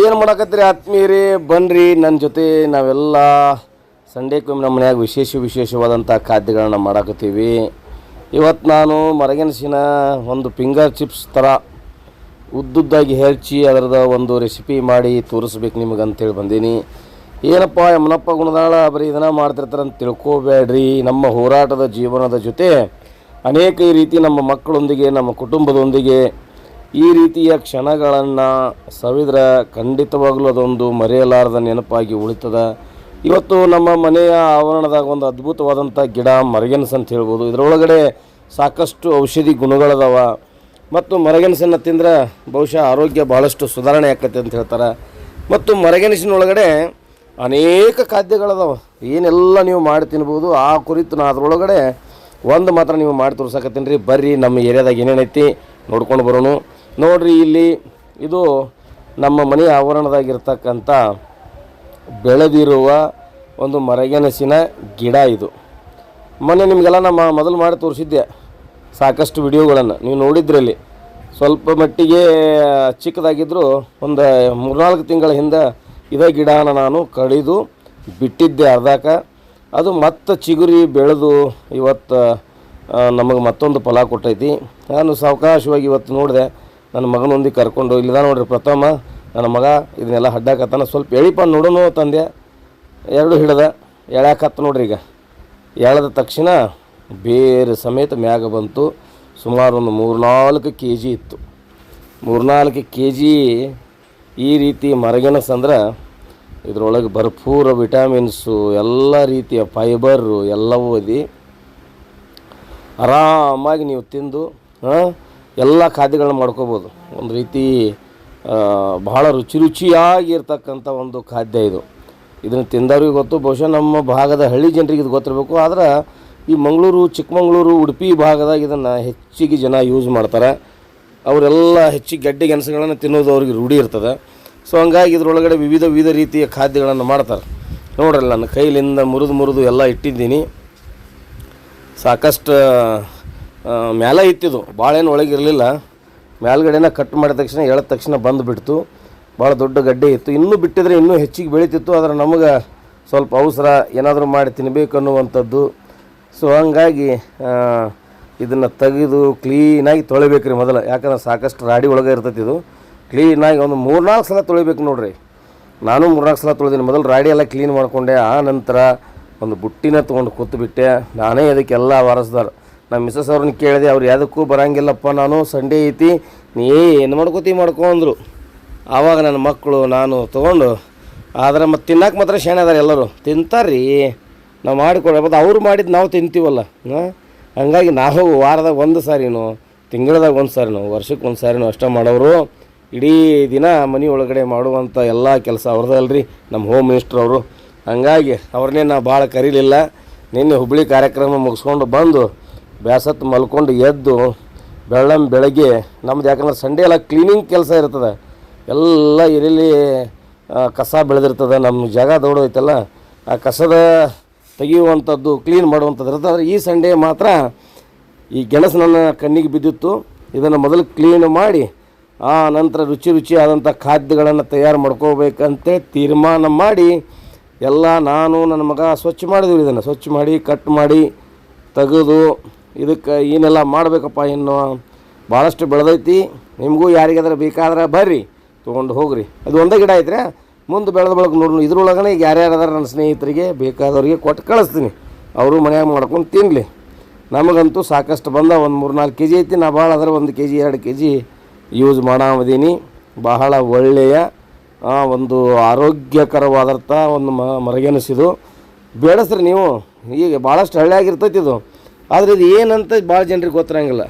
ಏನು ಮಾಡಕತ್ತೀರಿ ಆತ್ಮೀಯರೇ? ಬನ್ರಿ ನನ್ನ ಜೊತೆ ನಾವೆಲ್ಲ ಸಂಡೇಕೊಮ್ಮೆ ನಮ್ಮ ಮನೆಯಾಗ ವಿಶೇಷ ವಿಶೇಷವಾದಂಥ ಖಾದ್ಯಗಳನ್ನು ಮಾಡಾಕತ್ತೀವಿ. ಇವತ್ತು ನಾನು ಮರಗೆಣಸಿನ ಒಂದು ಫಿಂಗರ್ ಚಿಪ್ಸ್ ಥರ ಉದ್ದುದ್ದಾಗಿ ಹೆರ್ಚಿ ಅದರದ ಒಂದು ರೆಸಿಪಿ ಮಾಡಿ ತೋರಿಸ್ಬೇಕು ನಿಮಗೆ ಅಂತೇಳಿ ಬಂದೀನಿ. ಏನಪ್ಪ ಯಮನಪ್ಪ ಗುಣದಾಳ ಬರೀ ಇದನ್ನ ಮಾಡ್ತಿರ್ತಾರೆ ಅಂತ ತಿಳ್ಕೊಬೇಡ್ರಿ. ನಮ್ಮ ಹೋರಾಟದ ಜೀವನದ ಜೊತೆ ಅನೇಕ ರೀತಿ ನಮ್ಮ ಮಕ್ಕಳೊಂದಿಗೆ, ನಮ್ಮ ಕುಟುಂಬದೊಂದಿಗೆ ಈ ರೀತಿಯ ಕ್ಷಣಗಳನ್ನು ಸವಿದ್ರೆ ಖಂಡಿತವಾಗಲೂ ಅದೊಂದು ಮರೆಯಲಾರದ ನೆನಪಾಗಿ ಉಳಿತದೆ. ಇವತ್ತು ನಮ್ಮ ಮನೆಯ ಆವರಣದಾಗ ಒಂದು ಅದ್ಭುತವಾದಂಥ ಗಿಡ ಮರಗೆಣಸು ಅಂತ ಹೇಳ್ಬೋದು. ಇದರೊಳಗಡೆ ಸಾಕಷ್ಟು ಔಷಧಿ ಗುಣಗಳದಾವ. ಮತ್ತು ಮರಗೆಣಸನ್ನು ತಿಂದರೆ ಬಹುಶಃ ಆರೋಗ್ಯ ಭಾಳಷ್ಟು ಸುಧಾರಣೆ ಆಕತಿ ಅಂತ ಹೇಳ್ತಾರೆ. ಮತ್ತು ಮರಗೆಣಸಿನೊಳಗಡೆ ಅನೇಕ ಖಾದ್ಯಗಳದಾವ. ಏನೆಲ್ಲ ನೀವು ಮಾಡಿ ತಿನ್ಬೋದು, ಆ ಕುರಿತು ನಾ ಅದರೊಳಗಡೆ ಒಂದು ಮಾತ್ರ ನೀವು ಮಾಡಿ ತೋರ್ಸಕತ್ತೀನಿ ರೀ. ಬರ್ರಿ, ನಮ್ಮ ಏರಿಯಾದಾಗ ಏನೇನೈತಿ ನೋಡ್ಕೊಂಡು ಬರೋಣ. ನೋಡ್ರಿ ಇಲ್ಲಿ ಇದು ನಮ್ಮ ಮನೆಯ ಆವರಣದಾಗಿರ್ತಕ್ಕಂಥ ಬೆಳೆದಿರುವ ಒಂದು ಮರಗೆಣಸಿನ ಗಿಡ ಇದು. ಮೊನ್ನೆ ನಿಮಗೆಲ್ಲ ನಮ್ಮ ಮೊದಲು ಮಾಡಿ ತೋರಿಸಿದ್ದೆ ಸಾಕಷ್ಟು ವಿಡಿಯೋಗಳನ್ನು. ನೀವು ನೋಡಿದ್ರಲ್ಲಿ ಸ್ವಲ್ಪ ಮಟ್ಟಿಗೆ ಚಿಕ್ಕದಾಗಿದ್ದರೂ ಒಂದು ಮೂರ್ನಾಲ್ಕು ತಿಂಗಳ ಹಿಂದೆ ಇದೇ ಗಿಡನ ನಾನು ಕಡಿದು ಬಿಟ್ಟಿದ್ದೆ ಅರ್ಧಾಕ. ಅದು ಮತ್ತೆ ಚಿಗುರಿ ಬೆಳೆದು ಇವತ್ತು ನಮಗೆ ಮತ್ತೊಂದು ಫಲ ಕೊಟ್ಟೈತಿ. ನಾನು ಸಾವಕಾಶವಾಗಿ ಇವತ್ತು ನೋಡಿದೆ ನನ್ನ ಮಗನೊಂದಿಗೆ ಕರ್ಕೊಂಡು ಇಲ್ಲಿದ ನೋಡ್ರಿ ಪ್ರಥಮ, ನನ್ನ ಮಗ ಇದನ್ನೆಲ್ಲ ಹಡ್ಡಾಕತ್ತಾನ ಸ್ವಲ್ಪ ಎಳಿಪ ನೋಡೋನು ತಂದೆ, ಎರಡು ಹಿಡ್ದ, ಎಳ್ಯಾಕತ್ತ ನೋಡ್ರಿ ಈಗ. ಎಳೆದ ತಕ್ಷಣ ಬೇರೆ ಸಮೇತ ಮ್ಯಾಗ ಬಂತು. ಸುಮಾರು ಒಂದು ಮೂರ್ನಾಲ್ಕು ಕೆ ಜಿ ಇತ್ತು. ಮೂರ್ನಾಲ್ಕು ಕೆ ಜಿ ಈ ರೀತಿ ಮರಗೆಣಸು ಅಂದ್ರೆ ಇದರೊಳಗೆ ಭರ್ಪೂರ ವಿಟಮಿನ್ಸು, ಎಲ್ಲ ರೀತಿಯ ಫೈಬರು ಎಲ್ಲವೂ ಇದೆ ಆರಾಮಾಗಿ ನೀವು ತಿಂದು, ಹಾಂ ಎಲ್ಲ ಖಾದ್ಯಗಳನ್ನ ಮಾಡ್ಕೋಬೋದು. ಒಂದು ರೀತಿ ಬಹಳ ರುಚಿ ರುಚಿಯಾಗಿರ್ತಕ್ಕಂಥ ಒಂದು ಖಾದ್ಯ ಇದು. ಇದನ್ನು ತಿಂದವ್ರಿಗೆ ಗೊತ್ತು, ಬಹುಶಃ ನಮ್ಮ ಭಾಗದ ಹಳ್ಳಿ ಜನರಿಗೆ ಇದು ಗೊತ್ತಿರಬೇಕು. ಆದ್ರೆ ಈ ಮಂಗಳೂರು, ಚಿಕ್ಕಮಗಳೂರು, ಉಡುಪಿ ಭಾಗದಾಗ ಇದನ್ನು ಹೆಚ್ಚಿಗೆ ಜನ ಯೂಸ್ ಮಾಡ್ತಾರೆ. ಅವರೆಲ್ಲ ಹೆಚ್ಚಿಗೆ ಗಡ್ಡೆ ಗೆಣಸುಗಳನ್ನು ತಿನ್ನೋದು ಅವ್ರಿಗೆ ರೂಢಿ ಇರ್ತದೆ. ಸೊ ಹಂಗಾಗಿ ಇದರೊಳಗಡೆ ವಿವಿಧ ವಿವಿಧ ರೀತಿಯ ಖಾದ್ಯಗಳನ್ನು ಮಾಡ್ತಾರೆ. ನೋಡ್ರಲ್ಲ ನನ್ನ ಕೈಲಿಂದ ಮುರಿದು ಮುರಿದು ಎಲ್ಲ ಇಟ್ಟಿದ್ದೀನಿ. ಸಾಕಷ್ಟು ಮ್ಯಾಲ ಇತ್ತಿದು ಭಾಳೇನು ಒಳಗಿರಲಿಲ್ಲ. ಮ್ಯಾಲ್ಗಡೆನ ಕಟ್ ಮಾಡಿದ ತಕ್ಷಣ, ಎಳೆದ ತಕ್ಷಣ ಬಂದುಬಿಡ್ತು ಭಾಳ ದೊಡ್ಡ ಗಡ್ಡೆ ಇತ್ತು. ಇನ್ನೂ ಬಿಟ್ಟಿದ್ರೆ ಇನ್ನೂ ಹೆಚ್ಚಿಗೆ ಬೆಳೀತಿತ್ತು. ಆದರೆ ನಮಗೆ ಸ್ವಲ್ಪ ಅವಸರ, ಏನಾದರೂ ಮಾಡಿ ತಿನ್ನಬೇಕು ಅನ್ನುವಂಥದ್ದು. ಸೊ ಹಂಗಾಗಿ ಇದನ್ನು ತೆಗೆದು ಕ್ಲೀನಾಗಿ ತೊಳಿಬೇಕು ರೀ ಮೊದಲು. ಯಾಕಂದ್ರೆ ಸಾಕಷ್ಟು ರಾಡಿ ಒಳಗೆ ಇರ್ತೈತಿ ಇದು. ಕ್ಲೀನಾಗಿ ಒಂದು ಮೂರ್ನಾಲ್ಕು ಸಲ ತೊಳಿಬೇಕು ನೋಡ್ರಿ. ನಾನು ಮೂರ್ನಾಲ್ಕು ಸಲ ತೊಳೆದೀನಿ. ಮೊದಲು ರಾಡಿ ಎಲ್ಲ ಕ್ಲೀನ್ ಮಾಡಿಕೊಂಡೆ. ಆ ನಂತರ ಒಂದು ಬುಟ್ಟಿನ ತೊಗೊಂಡು ಕೂತ್ಬಿಟ್ಟೆ. ನಾನೇ ಅದಕ್ಕೆಲ್ಲ ವಾರಸ್ದಾರ. ನಮ್ಮ ಮಿಸಸ್ ಅವ್ರನ್ನ ಕೇಳಿದೆ, ಅವ್ರು ಯಾವುದಕ್ಕೂ ಬರಂಗಿಲ್ಲಪ್ಪ ನಾನು, ಸಂಡೇ ಐತಿ, ನೀ ಏನು ಮಾಡ್ಕೋತಿ? ಮಾಡ್ಕೊ ಅಂದರು. ಆವಾಗ ನನ್ನ ಮಕ್ಕಳು ನಾನು ತೊಗೊಂಡು, ಆದರೆ ಮತ್ತು ತಿನ್ನಕ್ಕೆ ಮಾತ್ರ ಶಾಣೆ ಅದಾರೆ ಎಲ್ಲರೂ. ತಿಂತಾರ್ರಿ, ನಾವು ಮಾಡಿಕೊಡ ಮತ್ತು ಅವ್ರು ಮಾಡಿದ್ದು ನಾವು ತಿಂತೀವಲ್ಲ ಹಂಗಾಗಿ ನಾವು ವಾರದಾಗ ಒಂದು ಸಾರಿನೋ, ತಿಂಗಳದಾಗ ಒಂದು ಸಾರಿನೋ ವರ್ಷಕ್ಕೆ ಒಂದು ಸಾರಿನೋ ಅಷ್ಟೇ ಮಾಡೋರು ಇಡೀ ದಿನ ಮನೆ ಒಳಗಡೆ ಮಾಡುವಂಥ ಎಲ್ಲ ಕೆಲಸ ಅವ್ರದ್ದಲ್ರಿ ನಮ್ಮ ಹೋಮ್ ಮಿನಿಸ್ಟ್ರ್ ಅವರು. ಹಂಗಾಗಿ ಅವ್ರನ್ನೇ ನಾವು ಭಾಳ ಕರೀಲಿಲ್ಲ. ನಿನ್ನೆ ಹುಬ್ಬಳ್ಳಿ ಕಾರ್ಯಕ್ರಮ ಮುಗಿಸ್ಕೊಂಡು ಬಂದು ಬ್ಯಾಸತ್ತು ಮಲ್ಕೊಂಡು ಎದ್ದು ಬೆಳ್ಳಂ ಬೆಳಗ್ಗೆ, ನಮ್ದು ಯಾಕಂದ್ರೆ ಸಂಡೇ ಎಲ್ಲ ಕ್ಲೀನಿಂಗ್ ಕೆಲಸ ಇರ್ತದೆ. ಎಲ್ಲ ಇರಲಿ ಕಸ ಬೆಳೆದಿರ್ತದೆ ನಮ್ಮ ಜಾಗ ದೊಡ್ಡದೈತಲ್ಲ ಆ ಕಸದ ತೆಗೆಯುವಂಥದ್ದು ಕ್ಲೀನ್ ಮಾಡುವಂಥದ್ದು ಇರ್ತದೆ. ಈ ಸಂಡೇ ಮಾತ್ರ ಈ ಗೆಣಸು ನನ್ನ ಕಣ್ಣಿಗೆ ಬಿದ್ದಿತ್ತು. ಇದನ್ನು ಮೊದಲು ಕ್ಲೀನ್ ಮಾಡಿ, ಆ ನಂತರ ರುಚಿ ರುಚಿಯಾದಂಥ ಖಾದ್ಯಗಳನ್ನು ತಯಾರು ಮಾಡ್ಕೋಬೇಕಂತೆ ತೀರ್ಮಾನ ಮಾಡಿ, ಎಲ್ಲ ನಾನು ನನ್ನ ಮಗ ಸ್ವಚ್ಛ ಮಾಡಿದ್ವಿ ಇದನ್ನು. ಸ್ವಚ್ಛ ಮಾಡಿ ಕಟ್ ಮಾಡಿ, ತೆಗೆದು ಇದಕ್ಕೆ ಏನೆಲ್ಲ ಮಾಡಬೇಕಪ್ಪ ಇನ್ನು ಭಾಳಷ್ಟು ಬೆಳೆದೈತಿ. ನಿಮಗೂ ಯಾರಿಗಾದ್ರೆ ಬೇಕಾದ್ರೆ ಬರ್ರಿ, ತೊಗೊಂಡು ಹೋಗ್ರಿ. ಅದು ಒಂದೇ ಗಿಡ ಐತ್ರಿ, ಮುಂದೆ ಬೆಳೆದ ಬೆಳಗ್ಗೆ ನೋಡ್ರಿ. ಇದ್ರೊಳಗನೆ ಈಗ ಯಾರ್ಯಾರು ಅದಾರ ನನ್ನ ಸ್ನೇಹಿತರಿಗೆ ಬೇಕಾದವ್ರಿಗೆ ಕೊಟ್ಟು ಕಳಿಸ್ತೀನಿ. ಅವರು ಮನ್ಯಾಗ ಮಾಡ್ಕೊಂಡು ತಿನ್ನಲಿ ನಮಗಂತೂ ಸಾಕಷ್ಟು ಬಂದ, ಒಂದು ಮೂರು ನಾಲ್ಕು ಕೆ ಜಿ ಐತಿ. ನಾ ಭಾಳ ಅದರ ಒಂದು ಕೆ ಜಿ ಎರಡು ಕೆ ಜಿ ಯೂಸ್ ಮಾಡಾಮದೀನಿ ಬಹಳ ಒಳ್ಳೆಯ ಒಂದು ಆರೋಗ್ಯಕರವಾದಂಥ ಒಂದು ಮ ಮರಗೆನಿಸಿದು. ಬೇಡಸ್ರಿ ನೀವು. ಈಗ ಭಾಳಷ್ಟು ಹಳ್ಳಿಯಾಗಿರ್ತೈತಿ ಇದು. ಆದರೆ ಇದು ಏನಂತ ಭಾಳ ಜನರಿಗೆ ಗೊತ್ತಿರಂಗಿಲ್ಲ.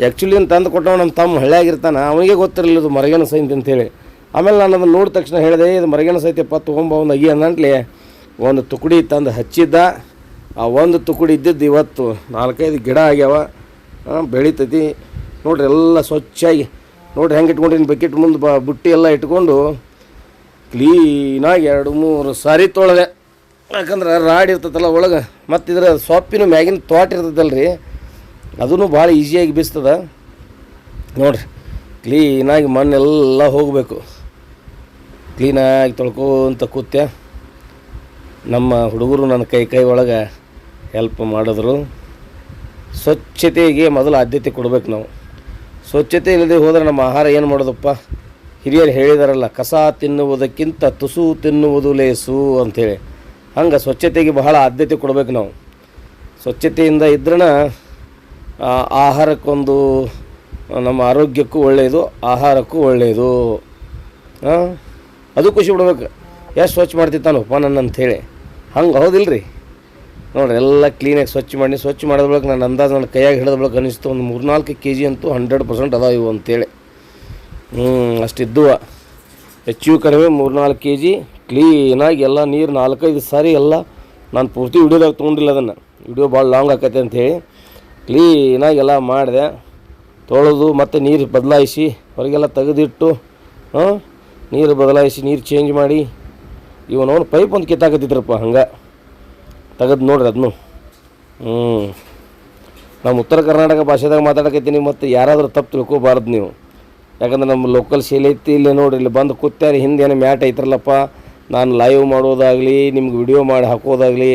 ಆ್ಯಕ್ಚುಲಿ ತಂದು ಕೊಟ್ಟವ ನಮ್ಮ ತಮ್ಮ ಹಳ್ಳಿಯಾಗಿರ್ತಾನೆ, ಅವನಿಗೆ ಗೊತ್ತಿರಲಿಲ್ಲ ಇದು ಮರಗೆಣಸು ಸೈತಿ ಅಂತೇಳಿ. ಆಮೇಲೆ ನಾನು ಅದನ್ನು ನೋಡಿದ ತಕ್ಷಣ ಹೇಳಿದೆ, ಇದು ಮರಗೆಣಸು ಸೈತಿಯಪ್ಪ ತೊಗೊಂಬ ಒಂದು ಅಗಿ ಅಂದಂಟ್ಲಿ ಒಂದು ತುಕುಡಿ ತಂದು ಹಚ್ಚಿದ್ದ, ಆ ಒಂದು ತುಕುಡಿ ಇದ್ದಿದ್ದು ಇವತ್ತು ನಾಲ್ಕೈದು ಗಿಡ ಆಗ್ಯಾವ ಬೆಳಿತೈತಿ. ನೋಡ್ರಿ ಎಲ್ಲ ಸ್ವಚ್ಛಾಗಿ, ನೋಡ್ರಿ ಹೆಂಗೆ ಇಟ್ಕೊಂಡಿನಿ, ಬಕೆಟ್ ಮುಂದೆ ಬ, ಬುಟ್ಟಿ ಎಲ್ಲ ಇಟ್ಕೊಂಡು ಕ್ಲೀನಾಗಿ ಎರಡು ಮೂರು ಸಾರಿ ತೊಳೆದೆ. ಯಾಕಂದ್ರೆ ರಾಡ್ ಇರ್ತೈತಲ್ಲ ಒಳಗೆ, ಮತ್ತು ಇದ್ರ ಸೊಪ್ಪಿನ ಮ್ಯಾಗಿನ ತೋಟ ಇರ್ತೈತಲ್ಲ ರೀ ಅದೂ ಭಾಳ ಈಸಿಯಾಗಿ ಬೀಸ್ತದೆ. ನೋಡ್ರಿ ಕ್ಲೀನಾಗಿ ಮಣ್ಣೆಲ್ಲ ಹೋಗಬೇಕು. ಕ್ಲೀನಾಗಿ ತೊಳ್ಕೊಂತ ಕೂತ್ಯ, ನಮ್ಮ ಹುಡುಗರು ನನ್ನ ಕೈ ಕೈ ಒಳಗೆ ಹೆಲ್ಪ್ ಮಾಡಿದ್ರು. ಸ್ವಚ್ಛತೆಗೆ ಮೊದಲು ಆದ್ಯತೆ ಕೊಡಬೇಕು ನಾವು. ಸ್ವಚ್ಛತೆ ಇಲ್ಲದೆ ಹೋದರೆ ನಮ್ಮ ಆಹಾರ ಏನು ಮಾಡೋದಪ್ಪ? ಹಿರಿಯರು ಹೇಳಿದಾರಲ್ಲ, ಕಸ ತಿನ್ನುವುದಕ್ಕಿಂತ ತುಸು ತಿನ್ನುವುದು ಲೇಸು ಅಂಥೇಳಿ. ಹಂಗೆ ಸ್ವಚ್ಛತೆಗೆ ಬಹಳ ಆದ್ಯತೆ ಕೊಡ್ಬೇಕು ನಾವು. ಸ್ವಚ್ಛತೆಯಿಂದ ಇದ್ರನ ಆಹಾರಕ್ಕೊಂದು ನಮ್ಮ ಆರೋಗ್ಯಕ್ಕೂ ಒಳ್ಳೆಯದು ಆಹಾರಕ್ಕೂ ಒಳ್ಳೆಯದು ಅದು ಖುಷಿ ಬಿಡ್ಬೇಕು ಎಷ್ಟು ಸ್ವಚ್ಛ ಮಾಡ್ತಿತ್ತಾನಪ್ಪ ನನ್ನ ಅಂಥೇಳಿ. ಹಂಗೆ ಹೌದಿಲ್ಲ ರೀ ನೋಡ್ರಿ, ಎಲ್ಲ ಕ್ಲೀನಾಗಿ ಸ್ವಚ್ಛ ಮಾಡಿ, ಸ್ವಚ್ಛ ಮಾಡಿದ ಬಳಿಕ ನಾನು ಅಂದಾಜು ನನ್ನ ಕೈಯಾಗಿ ಹಿಡಿದ ಬಳಿಕ ಅನಿಸ್ತು, ಒಂದು ಮೂರ್ನಾಲ್ಕು ಕೆ ಜಿ ಅಂತೂ ಹಂಡ್ರೆಡ್ ಪರ್ಸೆಂಟ್ ಅದಾವ ಇವು ಅಂತೇಳಿ ಹ್ಞೂ ಅಷ್ಟಿದ್ದುವ ಹೆಚ್ಚು ಕಡಿಮೆ ಮೂರ್ನಾಲ್ಕು ಕೆ ಜಿ ಕ್ಲೀನಾಗಿ ಎಲ್ಲ ನೀರು ನಾಲ್ಕೈದು ಸಾರಿ ಎಲ್ಲ ನಾನು ಪೂರ್ತಿ ವಿಡಿಯೋದಾಗ ತೊಗೊಂಡಿಲ್ಲ ಅದನ್ನು. ವಿಡಿಯೋ ಭಾಳ ಲಾಂಗ್ ಆಕೈತೆ ಅಂಥೇಳಿ ಕ್ಲೀನಾಗಿ ಎಲ್ಲ ಮಾಡಿದೆ. ತೊಳೆದು ಮತ್ತು ನೀರು ಬದಲಾಯಿಸಿ ಹೊರಗೆಲ್ಲ ತೆಗೆದಿಟ್ಟು ನೀರು ಬದಲಾಯಿಸಿ ನೀರು ಚೇಂಜ್ ಮಾಡಿ. ಇವನವನು ಪೈಪ್ ಒಂದು ಕಿತ್ತಾಕತ್ತಿದ್ರಪ್ಪ ಹಂಗೆ. ತೆಗೆದು ನೋಡ್ರಿ ಅದನ್ನು ಹ್ಞೂ ನಮ್ಮ ಉತ್ತರ ಕರ್ನಾಟಕ ಭಾಷೆದಾಗ ಮಾತಾಡಕತ್ತೀನಿ ಮತ್ತು ಯಾರಾದರೂ ತಪ್ಪು ತಿಳ್ಕೊಬಾರ್ದು ನೀವು. ಯಾಕಂದ್ರೆ ನಮ್ಮ ಲೋಕಲ್ ಶೈಲಿ ಐತಿ, ಇಲ್ಲಿ ನೋಡ್ರಿ, ಇಲ್ಲಿ ಬಂದು ಕೂತ್ಯಾರಿ ಹಿಂದೆ ಮ್ಯಾಟ್ ಐತ್ರಲ್ಲಪ್ಪ. ನಾನು ಲೈವ್ ಮಾಡೋದಾಗಲಿ, ನಿಮ್ಗೆ ವಿಡಿಯೋ ಮಾಡಿ ಹಾಕೋದಾಗಲಿ,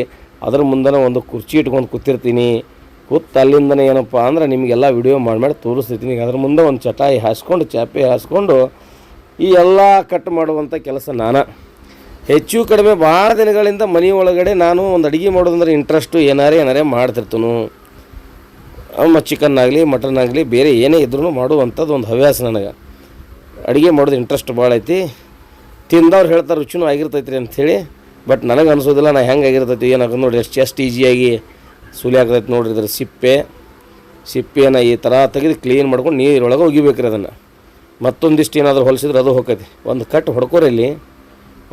ಅದ್ರ ಮುಂದೆ ಒಂದು ಕುರ್ಚಿ ಇಟ್ಕೊಂಡು ಕೂತಿರ್ತೀನಿ. ಕೂತ್ ಅಲ್ಲಿಂದನೇ ಏನಪ್ಪ ಅಂದ್ರೆ ನಿಮಗೆಲ್ಲ ವಿಡಿಯೋ ಮಾಡಿ ಮಾಡಿ ತೋರಿಸ್ತಿರ್ತೀನಿ. ಅದ್ರ ಮುಂದೆ ಒಂದು ಚಟಾಯಿ ಹಾಸ್ಕೊಂಡು, ಚಾಪೆ ಹಾಸ್ಕೊಂಡು, ಈ ಎಲ್ಲ ಕಟ್ ಮಾಡುವಂಥ ಕೆಲಸ ನಾನು. ಹೆಚ್ಚು ಕಡಿಮೆ ಭಾಳ ದಿನಗಳಿಂದ ಮನೆ ಒಳಗಡೆ ನಾನು ಒಂದು ಅಡುಗೆ ಮಾಡೋದಂದ್ರೆ ಇಂಟ್ರೆಸ್ಟು ಏನಾರೇ ಏನಾರೇ ಮಾಡ್ತಿರ್ತನು. ಚಿಕನ್ ಆಗಲಿ ಮಟನ್ ಆಗಲಿ, ಬೇರೆ ಏನೇ ಇದ್ರೂ ಮಾಡುವಂಥದ್ದು ಒಂದು ಹವ್ಯಾಸ ನನಗೆ. ಅಡುಗೆ ಮಾಡೋದು ಇಂಟ್ರೆಸ್ಟ್ ಭಾಳ ಐತಿ ತಿಂದವ್ರು ಹೇಳ್ತಾರೆ ರುಚಿನೂ ಆಗಿರ್ತೈತ್ರಿ ಅಂಥೇಳಿ ಬಟ್ ನನಗೆ ಅನಿಸೋದಿಲ್ಲ, ನಾ ಹೆಂಗೆ ಆಗಿರ್ತೈತಿ ಏನಾಗ ನೋಡಿ, ಎಷ್ಟು ಎಷ್ಟು ಈಜಿಯಾಗಿ ಸುಲಿ ಆಗ್ತೈತಿ ನೋಡ್ರಿ ಇದ್ರ ಸಿಪ್ಪೆ. ಸಿಪ್ಪೆನ ಈ ಥರ ತೆಗೆದು ಕ್ಲೀನ್ ಮಾಡ್ಕೊಂಡು ನೀರೊಳಗೆ ಒಗಿಬೇಕ್ರಿ ಅದನ್ನು. ಮತ್ತೊಂದಿಷ್ಟು ಏನಾದರೂ ಹೊಲಿಸಿದ್ರೆ ಅದು ಹೋಗೈತಿ. ಒಂದು ಕಟ್ಟು ಹೊಡ್ಕೋರಲ್ಲಿ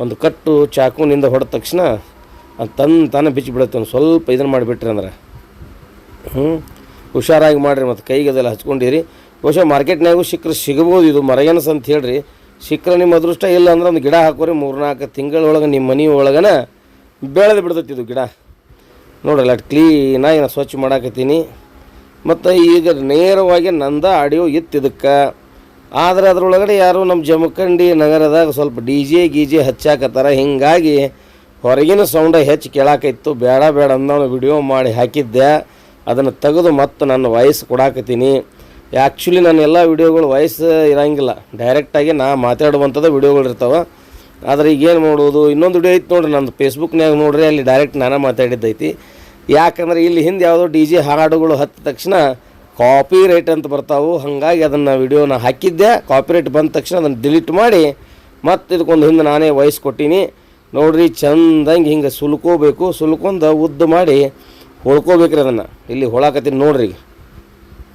ಒಂದು ಕಟ್ಟು ಚಾಕುನಿಂದ ಹೊಡೆದ ತಕ್ಷಣ ಅದು ತನ್ನ ತಾನೇ ಬಿಚ್ಚಿ ಬಿಡುತ್ತೆ, ಒಂದು ಸ್ವಲ್ಪ ಇದನ್ನು ಮಾಡಿಬಿಟ್ರಿ ಅಂದ್ರೆ. ಹ್ಞೂ ಹುಷಾರಾಗಿ ಮಾಡಿರಿ ಮತ್ತು ಕೈಗೆ ಅದೆಲ್ಲ ಹಚ್ಕೊಂಡಿರಿ. ಬಹುಶಃ ಮಾರ್ಕೆಟ್ನಾಗೂ ಸಿಕ್ಕರೆ ಸಿಗ್ಬೋದು ಇದು ಮರಗೆನಸ್ ಅಂತ ಹೇಳ್ರಿ. ಸಿಕ್ಕರೆ ನಿಮ್ಮ ಅದೃಷ್ಟ ಇಲ್ಲ ಅಂದ್ರೆ ಒಂದು ಗಿಡ ಹಾಕೋರಿ, ಮೂರ್ನಾಲ್ಕು ತಿಂಗಳೊಳಗೆ ನಿಮ್ಮ ಮನೆ ಒಳಗನ ಬೆಳೆದು ಬಿಡ್ತೈತಿ ಇದು ಗಿಡ. ನೋಡ್ರಲ್ಲ ಅಟ್ ಕ್ಲೀನಾಗಿ ನಾನು ಸ್ವಚ್ಛ ಮಾಡಾಕತ್ತೀನಿ. ಮತ್ತು ಈಗ ನೇರವಾಗಿ ನಂದ ಆಡಿಯೋ ಇತ್ತು ಇದಕ್ಕೆ. ಆದರೆ ಅದರೊಳಗಡೆ ಯಾರು ನಮ್ಮ ಜಮಖಂಡಿ ನಗರದಾಗ ಸ್ವಲ್ಪ ಡಿ ಜೆ ಗೀಜೆ ಹಚ್ಚಾಕತ್ತಾರ. ಹೀಗಾಗಿ ಹೊರಗಿನ ಸೌಂಡ ಹೆಚ್ಚು ಕೇಳಾಕೈತು ಬೇಡ ಬೇಡ ಅಂದ ವಿಡಿಯೋ ಮಾಡಿ ಹಾಕಿದ್ದೆ. ಅದನ್ನು ತೆಗೆದು ಮತ್ತು ನನ್ನ ವಾಯ್ಸ್ ಕೊಡಾಕತ್ತೀನಿ. ಆ್ಯಕ್ಚುಲಿ ನಾನು ಎಲ್ಲ ವೀಡಿಯೋಗಳು ವಾಯ್ಸ್ ಇರಂಗಿಲ್ಲ. ಡೈರೆಕ್ಟಾಗಿ ನಾ ಮಾತಾಡುವಂಥದ್ದು ವಿಡಿಯೋಗಳು ಇರ್ತಾವೆ. ಆದರೆ ಈಗ ಏನು ಮಾಡೋದು ಇನ್ನೊಂದು ವಿಡಿಯೋ ಐತೆ ನೋಡಿರಿ ನಂದು ಫೇಸ್ಬುಕ್ನ್ಯಾಗ ನೋಡ್ರಿ, ಅಲ್ಲಿ ಡೈರೆಕ್ಟ್ ನಾನೇ ಮಾತಾಡಿದ್ದೈತಿ. ಯಾಕಂದ್ರೆ ಇಲ್ಲಿ ಹಿಂದೆ ಯಾವುದೋ ಡಿ ಜೆ ಹಾಡುಗಳು ಹತ್ತಿದ ತಕ್ಷಣ ಕಾಪಿ ರೈಟ್ ಅಂತ ಬರ್ತಾವೆ. ಹಾಗಾಗಿ ಅದನ್ನು ವಿಡಿಯೋನ ಹಾಕಿದ್ದೆ. ಕಾಪಿ ರೈಟ್ ಬಂದ ತಕ್ಷಣ ಅದನ್ನು ಡಿಲೀಟ್ ಮಾಡಿ, ಮತ್ತೆ ಇದಕ್ಕೊಂದು ಹಿಂದೆ ನಾನೇ ವಾಯ್ಸ್ ಕೊಟ್ಟೀನಿ. ನೋಡ್ರಿ, ಚಂದಂಗೆ ಹಿಂಗೆ ಸುಲ್ಕೋಬೇಕು. ಸುಲ್ಕೊಂಡು ಉದ್ದ ಮಾಡಿ ಹೊಳ್ಕೋಬೇಕ್ರಿ ಅದನ್ನು. ಇಲ್ಲಿ ಹೊಳಕತ್ತೀನಿ ನೋಡ್ರಿ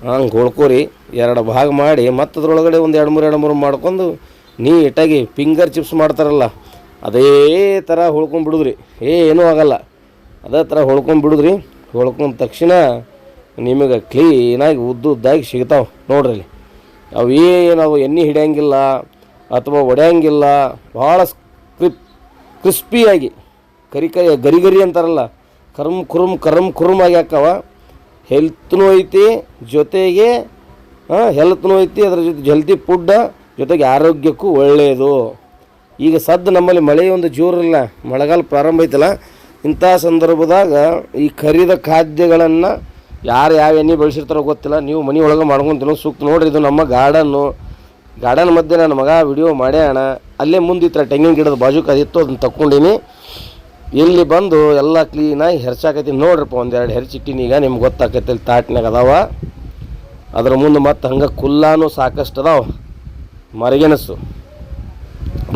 ಹಂಗೆ ಹೋಳ್ಕೋರಿ, ಎರಡು ಭಾಗ ಮಾಡಿ ಮತ್ತು ಅದರೊಳಗಡೆ ಒಂದು ಎರಡು ಮೂರು ಎರಡು ಮೂರು ಮಾಡ್ಕೊಂಡು ನೀಟಾಗಿ ಫಿಂಗರ್ ಚಿಪ್ಸ್ ಮಾಡ್ತಾರಲ್ಲ, ಅದೇ ಥರ ಹೊಳ್ಕೊಂಡ್ಬಿಡುದ್ರಿ ಏನೂ ಆಗಲ್ಲ. ಅದೇ ಥರ ಹೊಳ್ಕೊಂಡ್ಬಿಡುದ್ರಿ ಹೊಳ್ಕೊಂಡ ತಕ್ಷಣ ನಿಮಗೆ ಕ್ಲೀನಾಗಿ ಉದ್ದು ಉದ್ದಾಗಿ ಸಿಗ್ತಾವೆ ನೋಡ್ರಿ ಅವು ಏನು ಅವು ಎಣ್ಣೆ ಹಿಡಿಯಂಗಿಲ್ಲ ಅಥವಾ ಒಡೆಯಂಗಿಲ್ಲ, ಭಾಳ ಕ್ರಿಪ್ ಕ್ರಿಸ್ಪಿಯಾಗಿ ಕರಿ ಕರಿ, ಗರಿ ಗರಿ ಅಂತಾರಲ್ಲ, ಕರ್ಮ್, ಕುರುಮ್, ಕರ್ಮ್ ಆಗಿ ಹಾಕವ. ಹೆಲ್ತ್ನೂ ಐತಿ, ಜೊತೆಗೆ ಹೆಲ್ತ್ನೂ ಐತಿ, ಅದ್ರ ಜೊತೆ ಜಲ್ದಿ ಫುಡ್ ಜೊತೆಗೆ ಆರೋಗ್ಯಕ್ಕೂ ಒಳ್ಳೆಯದು ಈಗ ಸದ್ದು ನಮ್ಮಲ್ಲಿ ಮಳೆ ಒಂದು ಜೋರಿಲ್ಲ, ಮಳೆಗಾಲ ಪ್ರಾರಂಭ ಐತಲ್ಲ, ಇಂಥ ಸಂದರ್ಭದಾಗ ಈ ಕರಿದ ಖಾದ್ಯಗಳನ್ನು ಯಾರು ಯಾವ ಎಣ್ಣೆ ಬೆಳೆಸಿರ್ತಾರೋ ಗೊತ್ತಿಲ್ಲ, ನೀವು ಮನೆ ಒಳಗೆ ಮಾಡ್ಕೊಂಡು ಸೂಕ್ತ. ನೋಡ್ರಿ, ಇದು ನಮ್ಮ ಗಾರ್ಡನ್ನು ಗಾರ್ಡನ್ ಮಧ್ಯೆ ನನ್ನ ಮಗ ವಿಡಿಯೋ ಮಾಡ್ಯಾಣ ಅಲ್ಲೇ ಮುಂದಿತ್ರ ತೆಂಗಿನ ಗಿಡದ ಬಾಜುಕ ಅದಿತ್ತು ಅದನ್ನ ತಕ್ಕೊಂಡೀನಿ. ಇಲ್ಲಿ ಬಂದು ಎಲ್ಲ ಕ್ಲೀನಾಗಿ ಹೆರ್ಚಾಕೈತಿ. ನೋಡ್ರಪ್ಪ, ಒಂದೆರಡು ಹೆರ್ಚಿಟ್ಟಿನಿ ಈಗ ನಿಮ್ಗೆ ಗೊತ್ತಾಕೈತಿ ಇಲ್ಲಿ ತಾಟ್ನಾಗ ಅದಾವ. ಅದ್ರ ಮುಂದೆ ಮತ್ತು ಹಂಗೆ ಕುಲ್ಲಾನು ಸಾಕಷ್ಟು ಅದಾವ. ಮರಗೆಣಸು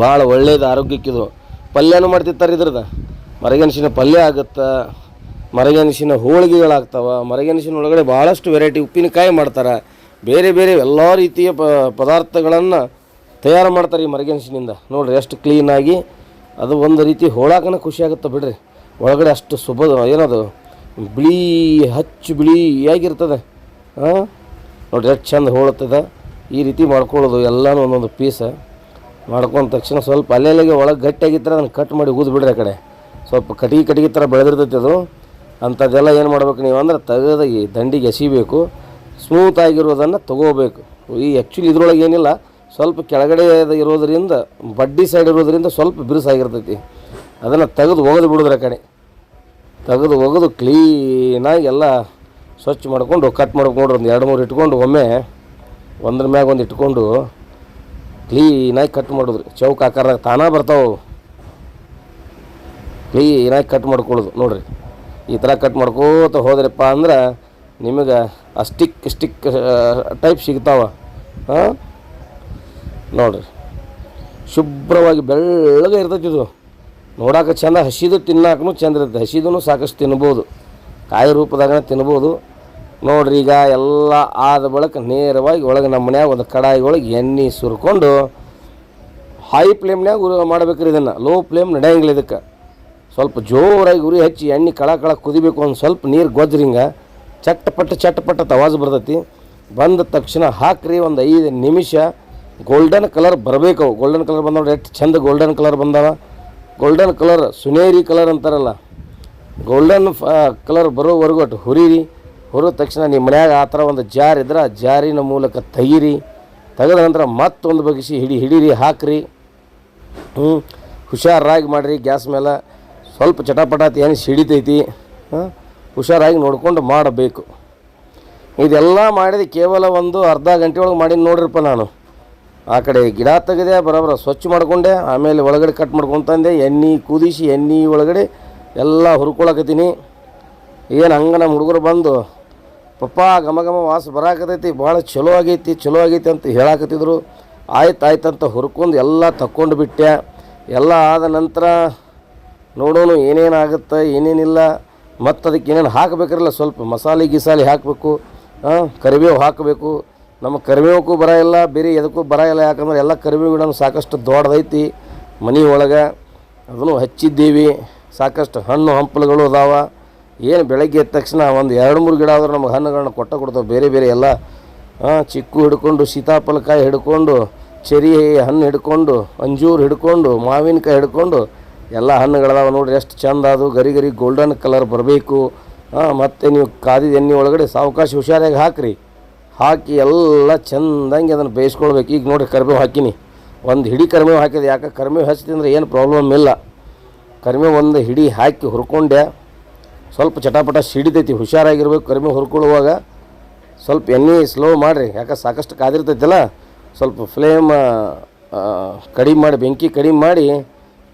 ಭಾಳ ಒಳ್ಳೇದು ಆರೋಗ್ಯಕ್ಕಿದು ಪಲ್ಯನೂ ಮಾಡ್ತಿರ್ತಾರೆ ಇದ್ರದ್ದು ಮರಗೆಣಸಿನ ಪಲ್ಯ ಆಗುತ್ತೆ, ಮರಗೆಣಸಿನ ಹೋಳಿಗೆಗಳಾಗ್ತಾವೆ. ಮರಗೆಣಸಿನ ಒಳಗಡೆ ಭಾಳಷ್ಟು ವೆರೈಟಿ ಉಪ್ಪಿನಕಾಯಿ ಮಾಡ್ತಾರೆ. ಬೇರೆ ಬೇರೆ ಎಲ್ಲ ರೀತಿಯ ಪದಾರ್ಥಗಳನ್ನು ತಯಾರು ಮಾಡ್ತಾರೆ ಈ ಮರಗೆಣಸಿನಿಂದ. ನೋಡ್ರಿ, ಎಷ್ಟು ಕ್ಲೀನಾಗಿ ಅದು ಒಂದು ರೀತಿ ಹೋಳಾಕನ ಖುಷಿ ಆಗುತ್ತೆ ಬಿಡ್ರಿ. ಒಳಗಡೆ ಅಷ್ಟು ಸುಬ ಏನದು? ಬಿಳಿ ಹಚ್ಚು ಬಿಳಿಯಾಗಿರ್ತದೆ ಹಾಂ ನೋಡಿರಿ ಎಷ್ಟು ಚಂದ ಹೋಳುತ್ತದೆ. ಈ ರೀತಿ ಮಾಡ್ಕೊಳ್ಳೋದು ಎಲ್ಲನೂ ಒಂದೊಂದು ಪೀಸ. ಮಾಡ್ಕೊಂಡ ತಕ್ಷಣ ಸ್ವಲ್ಪ ಅಲ್ಲೆಲ್ಲಿಗೆ ಒಳಗೆ ಗಟ್ಟಿಯಾಗಿತ್ತರ ಅದನ್ನು ಕಟ್ ಮಾಡಿ ಊದು ಬಿಡ್ರಿ ಆ ಕಡೆ. ಸ್ವಲ್ಪ ಕಟಿಗೆ ಕಟಿಗೆ ಥರ ಬೆಳೆದಿರ್ತೈತೆ ಅದು. ಅಂಥದ್ದೆಲ್ಲ ಏನು ಮಾಡ್ಬೇಕು ನೀವು ಅಂದ್ರೆ ತೆಗೆದು ದಂಡಿಗೆ ಎಸಿಬೇಕು. ಸ್ಮೂತ್ ಆಗಿರೋದನ್ನು ತಗೋಬೇಕು. ಈ ಆ್ಯಕ್ಚುಲಿ ಇದ್ರೊಳಗೆ ಏನಿಲ್ಲ. ಸ್ವಲ್ಪ ಕೆಳಗಡೆ ಇರೋದರಿಂದ, ಬಡ್ಡಿ ಸೈಡ್ ಇರೋದರಿಂದ ಸ್ವಲ್ಪ ಬಿರುಸಾಗಿರ್ತೈತಿ. ಅದನ್ನು ತೆಗೆದು ಒಗೆದು ಬಿಡೋದ್ರ ಕಡೆ. ತೆಗೆದು ಒಗೆದು ಕ್ಲೀನಾಗಿ ಎಲ್ಲ ಸ್ವಚ್ಛ ಮಾಡ್ಕೊಂಡು ಕಟ್ ಮಾಡ್ಕೊಂಡು, ಒಂದು ಎರಡು ಮೂರು ಇಟ್ಕೊಂಡು, ಒಮ್ಮೆ ಒಂದ್ರ ಮ್ಯಾಗ ಒಂದು ಇಟ್ಕೊಂಡು ಕ್ಲೀನಾಗಿ ಕಟ್ ಮಾಡೋದ್ರಿ. ಚೌಕ ಆಕಾರದಾಗ ತಾನೇ ಬರ್ತಾವೆ ಕ್ಲೀನಾಗಿ ಕಟ್ ಮಾಡ್ಕೊಳ್ಳೋದು ನೋಡ್ರಿ. ಈ ಥರ ಕಟ್ ಮಾಡ್ಕೋತ ಹೋದ್ರಪ್ಪ ಅಂದ್ರೆ ನಿಮಗೆ ಸ್ಟಿಕ್ ಸ್ಟಿಕ್ ಟೈಪ್ ಸಿಗ್ತಾವ. ಹಾಂ? ನೋಡ್ರಿ. ಶುಭ್ರವಾಗಿ ಬೆಳ್ಳಗೆ ಇರ್ತೈತಿ ಇದು. ನೋಡಾಕ ಚೆಂದ ಹಸಿದು ತಿನ್ನಾಕೂ ಚೆಂದ ಇರುತ್ತೆ. ಹಸಿದೂ ಸಾಕಷ್ಟು ತಿನ್ಬೋದು. ಕಾಯಿ ರೂಪದಾಗ ತಿನ್ಬೋದು. ನೋಡ್ರಿ ಈಗ ಎಲ್ಲ ಆದ ಬಳಿಕ ನೇರವಾಗಿ ಒಳಗೆ ನಮ್ಮ ಮನ್ಯಾಗ ಒಂದು ಕಡಾಯಿ ಒಳಗೆ ಎಣ್ಣೆ ಸುರ್ಕೊಂಡು ಹೈ ಫ್ಲೇಮ್ನ್ಯಾಗ ಉರಿ ಮಾಡ್ಬೇಕ್ರಿ ಇದನ್ನು. ಲೋ ಫ್ಲೇಮ್ ನಡೆಯಂಗಿಲ್ಲ ಇದಕ್ಕೆ. ಸ್ವಲ್ಪ ಜೋರಾಗಿ ಉರಿ ಹಚ್ಚಿ ಎಣ್ಣೆ ಕಳ ಕಳ ಕುದಿಬೇಕು ಒಂದು ಸ್ವಲ್ಪ ನೀರು ಗೊಜ್ರಿಂಗ ಚಟ್ಟಪಟ್ಟ ಚಟ್ಟಪಟ್ಟ ತವಾಜ್ ಬರ್ತೈತಿ. ಬಂದ ತಕ್ಷಣ ಹಾಕ್ರಿ ಒಂದು ಐದು ನಿಮಿಷ. ಗೋಲ್ಡನ್ ಕಲರ್ ಬರಬೇಕು. ಗೋಲ್ಡನ್ ಕಲರ್ ಬಂದ ನೋಡಿ ಎಷ್ಟು ಚಂದ ಗೋಲ್ಡನ್ ಕಲರ್ ಬಂದಾವ. ಗೋಲ್ಡನ್ ಕಲರ್ ಸುನೇರಿ ಕಲರ್ ಅಂತಾರಲ್ಲ. ಗೋಲ್ಡನ್ ಕಲರ್ ಬರೋವರೆಗೂ ಒಟ್ಟು ಹುರಿರಿ. ಹುರಿದ ತಕ್ಷಣ ನಿಮ್ಮ ಮನ್ಯಾಗ ಆ ಥರ ಒಂದು ಜಾರ್ ಇದ್ರೆ, ಆ ಜಾರಿನ ಮೂಲಕ ತೆಗೀರಿ. ತೆಗೆದ ನಂತರ ಮತ್ತೊಂದು ಬಗೆಸಿ ಹಿಡಿ, ಹಿಡೀರಿ, ಹಾಕ್ರಿ. ಹ್ಞೂ ಹುಷಾರಾಗಿ ಮಾಡಿರಿ ಗ್ಯಾಸ್ ಮೇಲೆ ಸ್ವಲ್ಪ ಚಟಪಟಾತಿ ಏನು ಸಿಡಿತೈತಿ ಹುಷಾರಾಗಿ ನೋಡಿಕೊಂಡು ಮಾಡಬೇಕು. ಇದೆಲ್ಲ ಮಾಡಿದ ಕೇವಲ ಒಂದು ಅರ್ಧ ಗಂಟೆ ಒಳಗೆ ಮಾಡಿ ನೋಡ್ರಿಪ್ಪ ನಾನು. ಆ ಕಡೆ ಗಿಡ ತೆಗೆದೆ, ಬರೋಬ್ಬರ ಸ್ವಚ್ಛ ಮಾಡ್ಕೊಂಡೆ, ಆಮೇಲೆ ಒಳಗಡೆ ಕಟ್ ಮಾಡ್ಕೊತಂದೆ ಎಣ್ಣೆ ಕುದಿಸಿ, ಎಣ್ಣೆ ಒಳಗಡೆ ಎಲ್ಲ ಹುರ್ಕೊಳಕತ್ತೀನಿ. ಏನು ಹಂಗೆ ನಮ್ಮ ಹುಡುಗರು ಬಂದು, ಪಪ್ಪ, ಘಮ ಘಮ ವಾಸ ಬರಾಕತೈತಿ ಭಾಳ ಚಲೋ ಆಗೈತಿ ಚಲೋ ಆಗೈತಿ ಅಂತ ಹೇಳಾಕತ್ತಿದ್ರು. ಆಯ್ತು ಆಯ್ತು ಅಂತ ಹುರ್ಕೊಂಡು ಎಲ್ಲ ತಕ್ಕೊಂಡು ಬಿಟ್ಟೆ. ಎಲ್ಲ ಆದ ನಂತರ ನೋಡೋಣ ಏನೇನಾಗುತ್ತೆ ಏನೇನಿಲ್ಲ. ಮತ್ತು ಅದಕ್ಕೆ ಏನೇನು ಹಾಕಬೇಕಿರಲ್ಲ, ಸ್ವಲ್ಪ ಮಸಾಲೆ ಗಿಸಾಲೆ ಹಾಕಬೇಕು ಕರಿಬೇವು ಹಾಕಬೇಕು. ನಮ್ಮ ಕರಿಬೇವಕ್ಕೂ ಬರ ಬೇರೆ ಎದಕ್ಕೂ ಬರ ಇಲ್ಲ, ಯಾಕಂದ್ರೆ ಎಲ್ಲ ಕರಿಬೇವು ಗಿಡ ಸಾಕಷ್ಟು ದೊಡ್ಡದೈತಿ. ಮನೆ ಒಳಗೆ ಅದನ್ನು ಹಚ್ಚಿದ್ದೀವಿ, ಸಾಕಷ್ಟು ಹಣ್ಣು ಹಂಪಲುಗಳು ಅದಾವ. ಏನು ಬೆಳಗ್ಗೆ ಎದ್ದ ತಕ್ಷಣ ಒಂದು ಎರಡು ಮೂರು ಗಿಡ ಆದರೂ ನಮಗೆ ಹಣ್ಣುಗಳನ್ನ ಕೊಟ್ಟ ಕೊಡ್ತಾವೆ, ಬೇರೆ ಬೇರೆ ಎಲ್ಲ. ಚಿಕ್ಕು ಹಿಡ್ಕೊಂಡು, ಸೀತಾಫಲಕಾಯಿ ಹಿಡ್ಕೊಂಡು, ಚೆರಿ ಹಣ್ಣು ಹಿಡ್ಕೊಂಡು, ಅಂಜೂರು ಹಿಡ್ಕೊಂಡು, ಮಾವಿನಕಾಯಿ ಹಿಡ್ಕೊಂಡು, ಎಲ್ಲ ಹಣ್ಣುಗಳದಾವ ನೋಡಿರಿ, ಎಷ್ಟು ಚಂದ ಅದು. ಗರಿ ಗರಿ ಗೋಲ್ಡನ್ ಕಲರ್ ಬರಬೇಕು. ಮತ್ತು ನೀವು ಕಾದಿದ ಎಣ್ಣೆ ಒಳಗಡೆ ಸಾವಕಾಶ ಹುಷಾರಾಗಿ ಹಾಕ್ರಿ. ಹಾಕಿ ಎಲ್ಲ ಚೆಂದಂಗೆ ಅದನ್ನು ಬೇಯಿಸ್ಕೊಳ್ಬೇಕು. ಈಗ ನೋಡಿ ಕರಿಬೇವು ಹಾಕಿನಿ. ಒಂದು ಹಿಡಿ ಕರಿಬೇವು ಹಾಕಿದೆ. ಯಾಕೆ ಕರಿಬೇವು ಹಚ್ಚಿದ್ರೆ ಏನು ಪ್ರಾಬ್ಲಮ್ ಇಲ್ಲ. ಕರಿಬೇವು ಒಂದು ಹಿಡಿ ಹಾಕಿ ಹುರ್ಕೊಂಡೆ. ಸ್ವಲ್ಪ ಚಟಾಪಟ ಸಿಡಿತೈತಿ, ಹುಷಾರಾಗಿರ್ಬೇಕು. ಕರಿಬೇವು ಹುರ್ಕೊಳ್ಳುವಾಗ ಸ್ವಲ್ಪ ಎಣ್ಣೆ ಸ್ಲೋ ಮಾಡಿರಿ. ಯಾಕೆ ಸಾಕಷ್ಟು ಕಾದಿರ್ತೈತಲ್ಲ, ಸ್ವಲ್ಪ ಫ್ಲೇಮ್ ಕಡಿಮೆ ಮಾಡಿ, ಬೆಂಕಿ ಕಡಿಮೆ ಮಾಡಿ,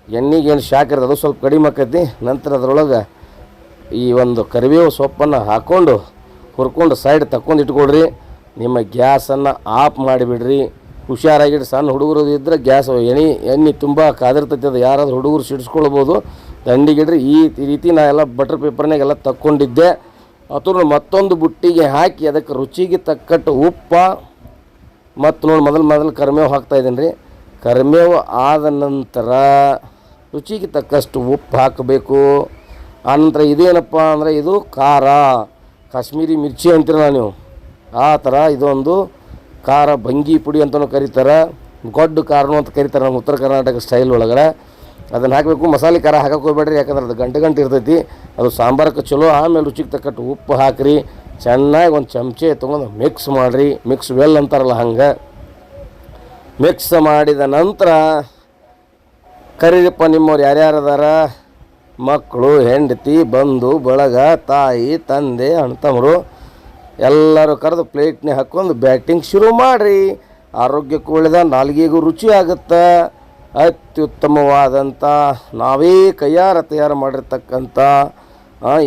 ಎಣ್ಣೆಗೆ ಏನು ಶಾಕ್ ಇರ್ತದೆ ಅದು ಸ್ವಲ್ಪ ಕಡಿಮೆ ಆಕೈತಿ. ನಂತರ ಅದರೊಳಗೆ ಈ ಒಂದು ಕರಿಬೇವು ಸೊಪ್ಪನ್ನು ಹಾಕ್ಕೊಂಡು ಹುರ್ಕೊಂಡು ಸೈಡ್ ತಕ್ಕೊಂಡು ಇಟ್ಕೊಳ್ರಿ. ನಿಮ್ಮ ಗ್ಯಾಸನ್ನು ಆಫ್ ಮಾಡಿಬಿಡ್ರಿ. ಹುಷಾರಾಗಿಡ್ರಿ ಸಣ್ಣ ಹುಡುಗರು ಇದ್ದರೆ ಗ್ಯಾಸ್ ಎಣಿ, ಎಣ್ಣೆ ತುಂಬ ಕಾದಿರ್ತೈತೆ, ಅದು ಯಾರಾದ್ರೂ ಹುಡುಗರು ಸಿಡಿಸ್ಕೊಳ್ಬೋದು. ದಂಡಿಗಿಡ್ರಿ, ಈ ರೀತಿ ನಾ ಎಲ್ಲ ಬಟರ್ ಪೇಪರ್ನಾಗೆಲ್ಲ ತಕ್ಕೊಂಡಿದ್ದೆ. ಅಥವಾ ಮತ್ತೊಂದು ಬುಟ್ಟಿಗೆ ಹಾಕಿ, ಅದಕ್ಕೆ ರುಚಿಗೆ ತಕ್ಕಟ್ಟು ಉಪ್ಪ. ಮತ್ತು ನೋಡಿ ಮೊದಲು ಮೊದಲು ಕರ್ಮೇವು ಹಾಕ್ತಾ ಇದ್ದೀನಿ ರೀ ಕರ್ಮೇವು ಆದ ನಂತರ ರುಚಿಗೆ ತಕ್ಕಷ್ಟು ಉಪ್ಪು ಹಾಕಬೇಕು. ಆನಂತರ ಇದೇನಪ್ಪ ಅಂದರೆ ಇದು ಖಾರ. ಕಾಶ್ಮೀರಿ ಮಿರ್ಚಿ ಅಂತೀರಲ್ಲ ನೀವು. ಆ ಥರ ಇದೊಂದು ಖಾರ ಭಂಗಿ ಪುಡಿ ಅಂತಲೂ ಕರೀತಾರೆ. ಗೊಡ್ಡ ಖಾರನು ಅಂತ ಕರೀತಾರೆ ನಮ್ಮ ಉತ್ತರ ಕರ್ನಾಟಕ ಸ್ಟೈಲ್ ಒಳಗಡೆ. ಅದನ್ನು ಹಾಕಬೇಕು. ಮಸಾಲೆ ಖಾರ ಹಾಕಕ್ಕೆ ಹೋಗ್ಬೇಡ್ರಿ, ಯಾಕಂದ್ರೆ ಅದು ಗಂಟೆ ಗಂಟೆ ಇರ್ತೈತಿ. ಅದು ಸಾಂಬಾರಕ್ಕೆ ಚಲೋ, ಆಮೇಲೆ ರುಚಿಗೆ ತಕ್ಕಟ್ಟು ಉಪ್ಪು ಹಾಕಿರಿ. ಚೆನ್ನಾಗಿ ಒಂದು ಚಮಚೆ ತೊಗೊಂಡು ಮಿಕ್ಸ್ ಮಾಡಿರಿ. ಮಿಕ್ಸ್ ವೆಲ್ ಅಂತಾರಲ್ಲ ಹಂಗೆ. ಮಿಕ್ಸ್ ಮಾಡಿದ ನಂತರ ಕರೀರಿಪ್ಪ ನಿಮ್ಮವ್ರು ಯಾರ್ಯಾರು ಅದಾರ ಮಕ್ಕಳು ಹೆಂಡತಿ, ಬಂಧು, ಬಳಗ, ತಾಯಿ, ತಂದೆ ಅಣ್ತಮ್ಮರು ಎಲ್ಲರೂ ಕರೆದು ಪ್ಲೇಟ್ನೇ ಹಾಕ್ಕೊಂಡು ಬ್ಯಾಟಿಂಗ್ ಶುರು ಮಾಡಿರಿ. ಆರೋಗ್ಯಕ್ಕೂ ಒಳ್ಳೆಯದ ನಾಲ್ಗೆಗೂ ರುಚಿ ಆಗುತ್ತೆ. ಅತ್ಯುತ್ತಮವಾದಂಥ ನಾವೇ ಕೈಯಾರ ತಯಾರು ಮಾಡಿರ್ತಕ್ಕಂಥ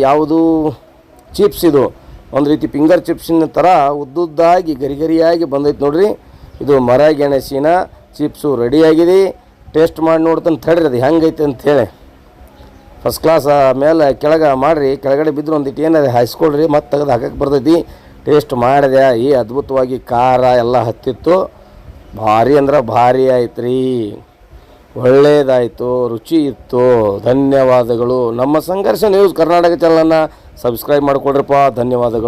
ಯಾವುದು ಚಿಪ್ಸ್ ಇದು. ಒಂದು ರೀತಿ ಫಿಂಗರ್ ಚಿಪ್ಸಿನ ಥರ ಉದ್ದುದ್ದಾಗಿ ಗರಿ ಗರಿಯಾಗಿ ಬಂದೈತೆ ನೋಡ್ರಿ. ಇದು ಮರ ಗೆಣಸಿನ ಚಿಪ್ಸು ರೆಡಿಯಾಗಿದೆ. ಟೇಸ್ಟ್ ಮಾಡಿ ನೋಡ್ತಂತ ತಡ್ರಿ ಅದು ಹೆಂಗೈತೆ ಹೇಳಿ. ಫಸ್ಟ್ ಕ್ಲಾಸ್ ಮೇಲೆ ಕೆಳಗೆ ಮಾಡಿರಿ. ಕೆಳಗಡೆ ಬಿದ್ದರೆ ಒಂದಿಟ್ಟು ಏನಾದ್ರೆ ಹಾಯಿಸ್ಕೊಳ್ರಿ. ಮತ್ತು ತೆಗೆದು ಹಾಕಕ್ಕೆ ಬರ್ತೈತಿ. ಟೇಸ್ಟ್ ಮಾಡಿದೆ. ಈ ಅದ್ಭುತವಾಗಿ ಖಾರ ಎಲ್ಲ ಹತ್ತಿತ್ತು. ಭಾರಿ ಅಂದ್ರೆ ಭಾರಿ ಆಯ್ತು ರೀ ಒಳ್ಳೆಯದಾಯಿತು ರುಚಿ ಇತ್ತು. ಧನ್ಯವಾದಗಳು. ನಮ್ಮ ಸಂಘರ್ಷ ನ್ಯೂಸ್ ಕರ್ನಾಟಕ ಚಾನಲನ್ನು ಸಬ್ಸ್ಕ್ರೈಬ್ ಮಾಡಿಕೊಡ್ರಪ್ಪ. ಧನ್ಯವಾದಗಳು.